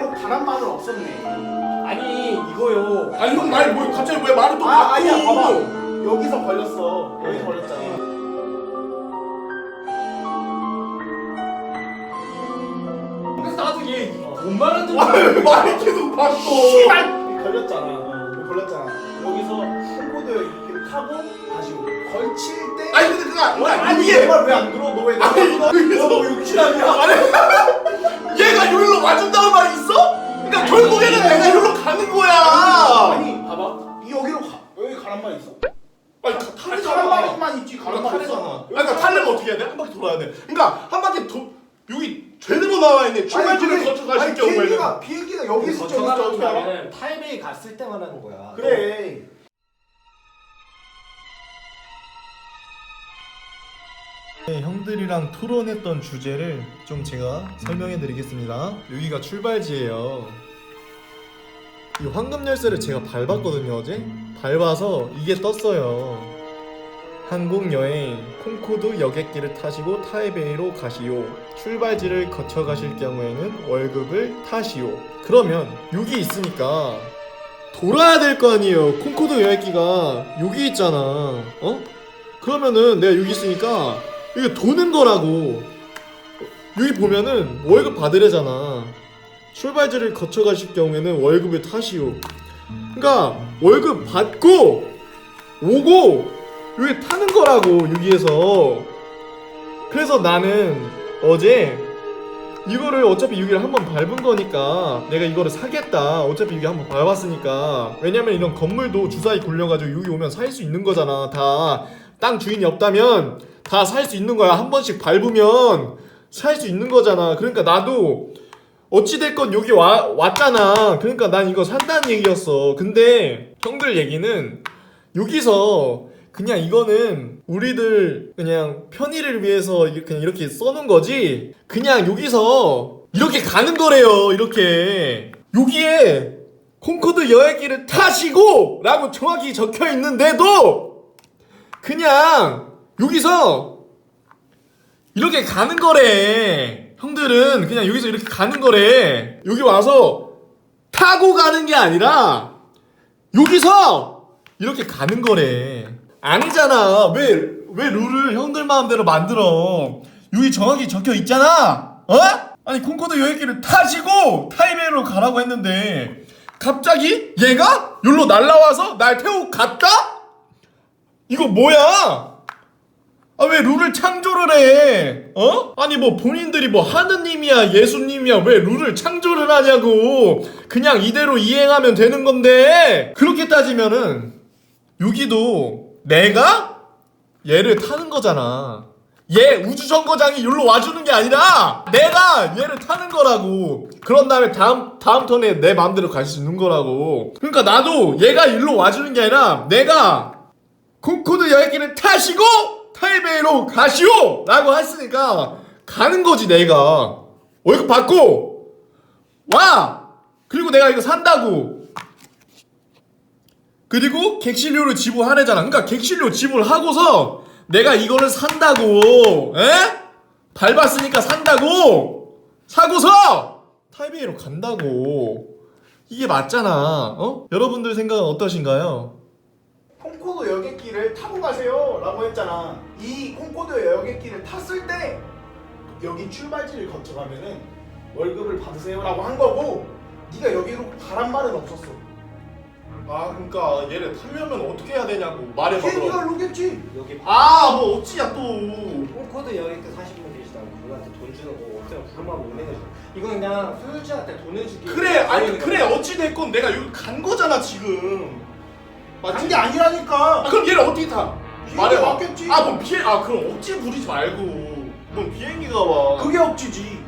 없었네. 아니 이거요. 아니 형 말 뭐 갑자기 왜 말을 또 아 아니야? 봐봐. 여기서 걸렸어. 여기서 걸렸잖아. 그래서 나도 얘돈 많은 줄 아, 왜. 말이 계속 바꿔? 걸렸잖아. 어, 걸렸잖아. 여기서 콩코드 이렇게 타고 다시 오고. 걸칠 때. 아니 근데 그거 아니, 아니 이게 내말 왜 안 들어? 너왜 나? 아니, 여기서- 너뭐 육칠하냐? 아니 얘가 여기로 와준다는 말이 있어? 그러니까 결국에는 내가 여기로 가는 거야. 아니 봐봐. 이 여기로 가. 여기 가란 말 있어? 아니 가- 아니 탈 가란 말만 있지. 가란 말 탈이잖아. 있잖아. 아니 그러니까 탈려면 어떻게 해야 돼? 한 바퀴 돌아야 돼. 그러니까 한 바퀴 도 여기 제대로 나와 있는 출발지를 거쳐 가실 경우에는 비행기가 비행기가 여기 있을 줄 거쳐가는? 거는 타이베이 갔을 때만 하는 거야. 그래. 형들이랑 토론했던 주제를 좀 제가 설명해 드리겠습니다. 여기가 출발지예요. 이 황금 열쇠를 제가 밟았거든요, 어제. 밟아서 이게 떴어요. 항공 여행 콩코드 여객기를 타시고 타이베이로 가시오. 출발지를 거쳐 가실 경우에는 월급을 타시오. 그러면 여기 있으니까 돌아야 될 거 아니에요. 콩코드 여객기가 여기 있잖아. 어? 그러면은 내가 여기 있으니까 이게 도는 거라고. 여기 보면은 월급 받으래잖아. 출발지를 거쳐 가실 경우에는 월급을 타시오. 그러니까 월급 받고 오고 여기 타는 거라고 여기에서. 그래서 나는 어제 이거를 어차피 여기를 한번 밟은 거니까 내가 이거를 사겠다. 어차피 여기 한번 밟았으니까. 왜냐면 이런 건물도 주사위 굴려가지고 여기 오면 살 수 있는 거잖아. 다 땅 주인이 없다면 다 살 수 있는 거야. 한 번씩 밟으면 살 수 있는 거잖아. 그러니까 나도 어찌됐건 여기 와, 왔잖아. 그러니까 난 이거 산다는 얘기였어. 근데 형들 얘기는 여기서 그냥 이거는 우리들 그냥 편의를 위해서 이- 그냥 이렇게 써놓은 거지. 그냥 여기서 이렇게 가는 거래요. 이렇게. 여기에 콩코드 여행기를 타시고 라고 정확히 적혀 있는데도 그냥 여기서 이렇게 가는 거래. 형들은 그냥 여기서 이렇게 가는 거래. 여기 와서 타고 가는 게 아니라 여기서 이렇게 가는 거래. 아니잖아. 왜, 왜 룰을 형들 마음대로 만들어? 여기 정확히 적혀 있잖아. 어? 아니, 콩코드 여행기를 타시고 타이베이로 가라고 했는데 갑자기 얘가 여기로 날라와서 날 태우고 갔다? 이거 뭐야? 아 왜 룰을 창조를 해? 어? 아니 뭐 본인들이 뭐 하느님이야 예수님이야 왜 룰을 창조를 하냐고. 그냥 이대로 이행하면 되는 건데. 그렇게 따지면은 여기도 내가 얘를 타는 거잖아. 얘 우주정거장이 여기로 와주는 게 아니라 내가 얘를 타는 거라고. 그런 다음에 다음 다음 턴에 내 마음대로 갈 수 있는 거라고. 그러니까 나도 얘가 일로 와주는 게 아니라 내가 콩코드 여행기를 타시고 타이베이로 가시오! 라고 했으니까 가는 거지 내가 월급 받고 와! 그리고 내가 이거 산다고 그리고 객실료를 지불하래잖아 그러니까 객실료 지불하고서 내가 이거를 산다고 에? 밟았으니까 산다고 사고서 타이베이로 간다고 이게 맞잖아 어? 여러분들 생각은 어떠신가요? 여객기를 타고 가세요 라고 했잖아. 이 콩코드 여객기를 탔을 때 여기 출발지를 거쳐가면은 월급을 받으세요 라고 한 거고 네가 여기로 가란 말은 없었어. 아 그러니까 얘를 타려면 어떻게 해야 되냐고 말해봐 그럼. 오겠지. 여기 아뭐 어찌야 또. 콩코드 여행 때 사신 분 계시다고 그분한테 돈 주는 거 없으면 부르마고 은행을 줘. 이거 그냥 소유주한테 돈을 주기 그래 아니 그래 어찌 됐건 내가 여기 간 거잖아 지금 맞지? 간게 아니라니까. 아 그럼 얘를 어떻게 타? 비행기 말해봐. 왔겠지. 아 뭐 비행 아 그럼 억지 부리지 말고. 뭔 비행기가 와. 그게 억지지.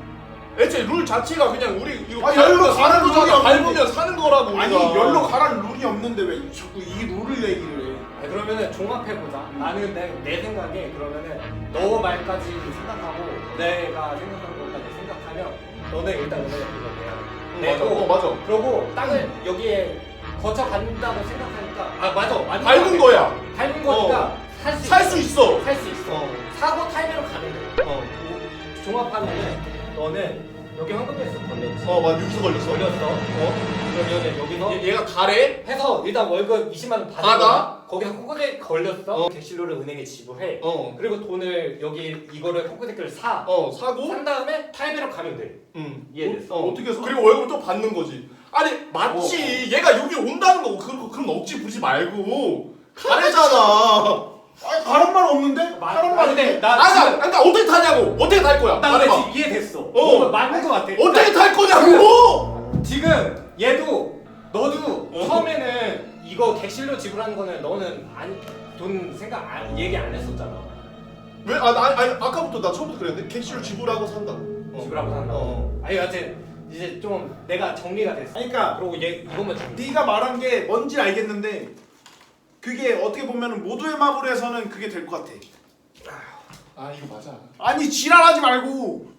애초에 룰 자체가 그냥 우리 이거 아, 열로 밟으면 사는 거잖아. 룰이 없는데. 밟으면 사는 거라고 우리가. 아니 열로 가란 룰이 없는데 왜 자꾸 이 룰을 얘기를 해? 아니, 그러면은 종합해보자. 나는 내, 내 생각에 그러면은 너 말까지 생각하고 내가 생각하는 것까지 생각하면 너는 일단 은행에 돈을 내야 응, 돼. 맞아. 어 맞아. 그러고 땅을 여기에 거쳐 간다고 생각하니까 아 맞아 맞는 밟은 것 같아. 거야 밟은 거니까 살 수 살 수 있어 살 수 있어. 어. 사고 타이밍으로 가는 거야. 어. 종합하면은 너는 여기 황금 열쇠 걸렸지. 어, 맞 여기서 걸렸어. 걸렸어. 어? 그러면 여기서 얘, 얘가 가래? 해서 일단 월급 20만 원 받아. 받아? 거기서 콩고대 걸렸어. 어. 객실료를 은행에 지불해. 어. 그리고 돈을 여기 이거를 콩고대를 사. 어, 사고. 산 다음에 타이베로 가면 돼. 응. 이해됐어. 어, 어떻게 해서? 그리고 월급을 또 받는 거지. 아니, 맞지. 얘가 여기 온다는 거고. 그럼, 그럼 억지 부리지 말고. 가래잖아. 아니 다른 말 없는데? 마- 다른 아, 말 근데? 나 아, 지금 그러니까, 그러니까 어떻게 타냐고. 어떻게 탈 거야? 나 말해봐. 근데 지금 이해됐어. 어. 어. 맞는 거 같아. 어떻게 탈 거냐고! 지금 얘도 너도 어. 처음에는 이거 객실료 지불하는 거는 너는 안, 돈 생각 안, 얘기 안 했었잖아. 왜? 아, 나, 아니, 아까부터 나 처음부터 그랬는데 객실 지불하고 산다고. 어. 지불하고 산다고. 어. 아니 여하튼 이제 좀 내가 정리가 됐어. 그러니까 그리고 얘 이것만 좀. 네가 말한 게 뭔지 알겠는데 그게 어떻게 보면은 모두의 마블에서는 그게 될 것 같아. 아, 이거 맞아. 아니 지랄하지 말고